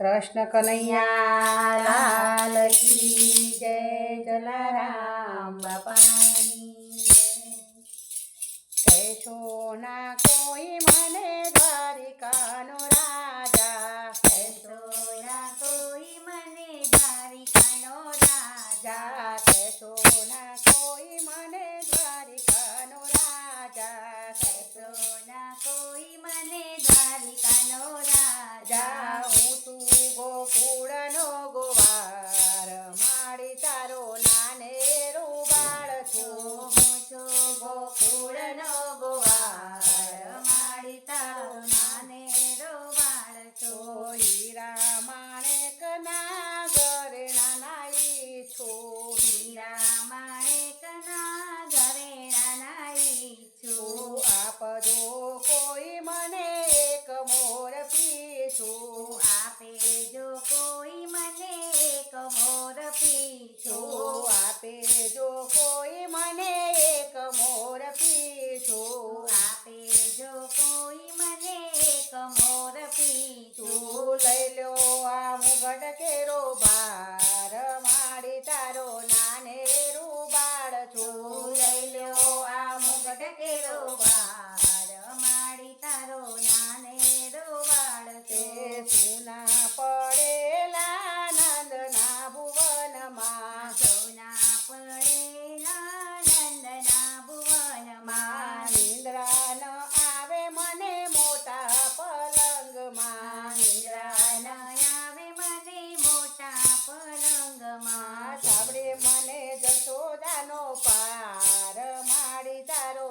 કૃષ્ણ કનૈયા, લાલ કી જય, જલારામ બાપાની કહેશો ના કોઈ મને દ્વારિકાનો રાજા? કહેશો ના કોઈ મને દ્વારિકાનો રાજા? કહેશો ના કોઈ મને દ્વારિકાનો રાજા? કહેશો ના કોઈ મને દ્વારિકાનો રાજા?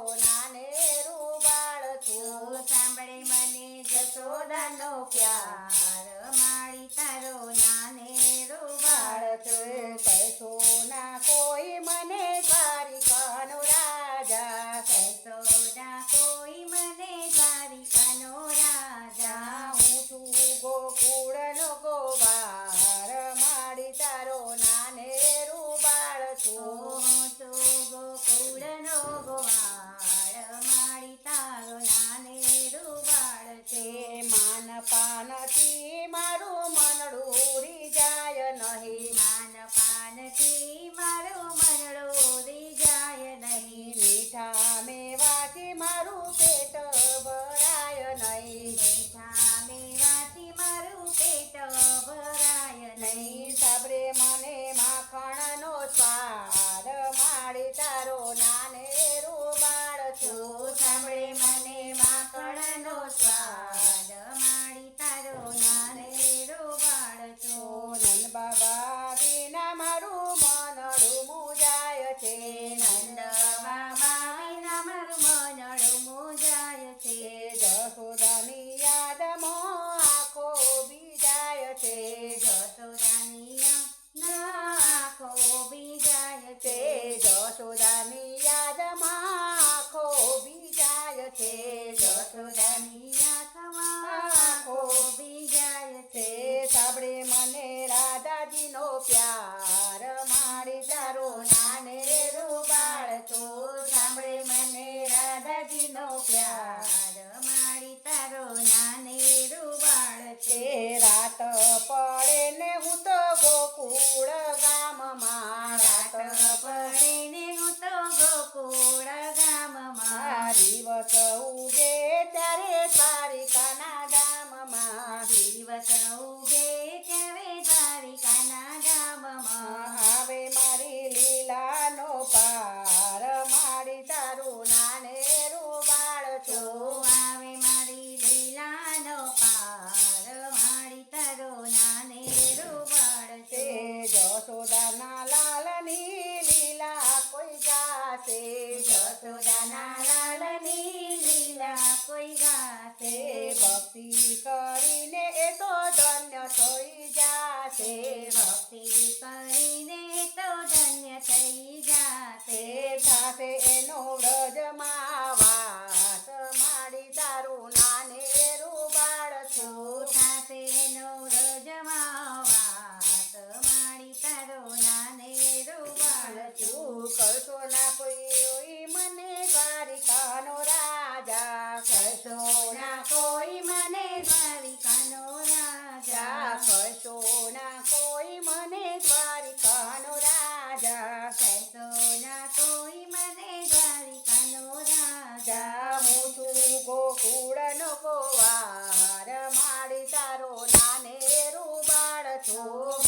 સોનાને રૂબાળ છું સાંભળે મને જશોદાનો પ્યાર. માળી તારો ના 的吧。ગાતે જસોદાના લાલની લીલા કોઈ ગાતે. ભક્તિ કરી છું કરશો ના કોઈ મને દ્વારિકાનો રાજા. કરશો ના કોઈ, મને દ્વારિકાનો રાજા. કરશો ના કોઈ, મને દ્વારિકાનો રાજા. કરશો ના કોઈ, મને દ્વારિકાનો રાજા. હું છું ગોકુળનો ગોવાર. મારી તારો નાનેરું બાળ છું.